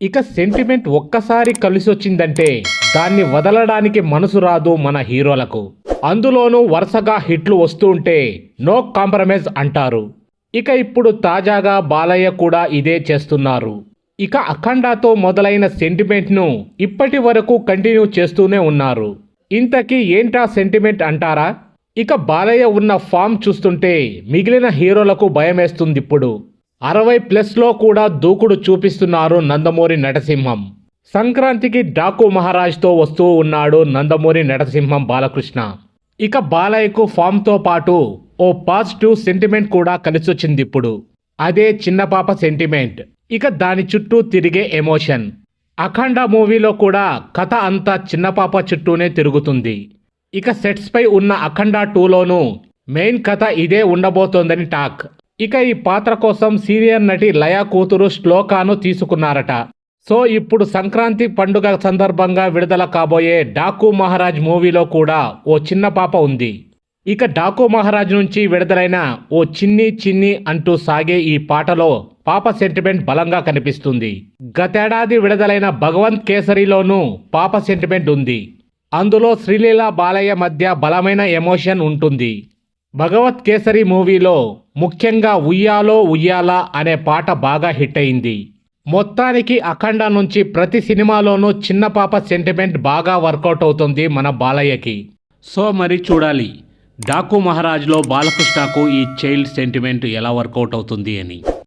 ఇక సెంటిమెంట్ ఒక్కసారి కలిసొచ్చిందంటే దాన్ని వదలడానికి మనసు రాదు మన హీరోలకు. అందులోనూ వరుసగా హిట్లు వస్తూ ఉంటే నో కాంప్రమైజ్ అంటారు. ఇక ఇప్పుడు తాజాగా బాలయ్య కూడా ఇదే చేస్తున్నారు. ఇక అఖండాతో మొదలైన సెంటిమెంట్ను ఇప్పటి వరకు కంటిన్యూ చేస్తూనే ఉన్నారు. ఇంతకీ ఏంటా సెంటిమెంట్ అంటారా? ఇక బాలయ్య ఉన్న ఫామ్ చూస్తుంటే మిగిలిన హీరోలకు భయమేస్తుంది ఇప్పుడు అరవై ప్లస్లో కూడా దూకుడు చూపిస్తున్నారు నందమూరి నటసింహం. సంక్రాంతికి డాకు మహారాజ్తో వస్తూ ఉన్నాడు నందమూరి నటసింహం బాలకృష్ణ. ఇక బాలయ్యకు ఫామ్తో పాటు ఓ పాజిటివ్ సెంటిమెంట్ కూడా కలిసొచ్చింది ఇప్పుడు. అదే చిన్న పాప సెంటిమెంట్. ఇక దాని చుట్టూ తిరిగే ఎమోషన్. అఖండ మూవీలో కూడా కథ అంతా చిన్న పాప చుట్టూనే తిరుగుతుంది. ఇక సెట్స్పై ఉన్న అఖండ టూలోనూ మెయిన్ కథ ఇదే ఉండబోతోందని టాక్. ఇక ఈ పాత్ర కోసం సీనియర్ నటి లయా కూతురు శ్లోకాను తీసుకున్నారట. సో ఇప్పుడు సంక్రాంతి పండుగ సందర్భంగా విడుదల కాబోయే డాకు మహారాజ్ మూవీలో కూడా ఓ చిన్న పాప ఉంది. ఇక డాకు మహారాజ్ నుంచి విడుదలైన ఓ చిన్ని చిన్ని అంటూ సాగే ఈ పాటలో పాప సెంటిమెంట్ బలంగా కనిపిస్తుంది. గతేడాది విడుదలైన భగవంత్ కేసరిలోనూ పాప సెంటిమెంట్ ఉంది. అందులో శ్రీలీల బాలయ్య మధ్య బలమైన ఎమోషన్ ఉంటుంది. భగవత్ కేసరి మూవీలో ముఖ్యంగా ఉయ్యాలో ఉయ్యాలా అనే పాట బాగా హిట్ అయింది. మొత్తానికి అఖండ నుంచి ప్రతి సినిమాలోనూ చిన్న పాప సెంటిమెంట్ బాగా వర్కౌట్ అవుతుంది మన బాలయ్యకి. సో మరి చూడాలి డాకు మహారాజ్లో బాలకృష్ణకు ఈ చైల్డ్ సెంటిమెంట్ ఎలా వర్కౌట్ అవుతుంది అని.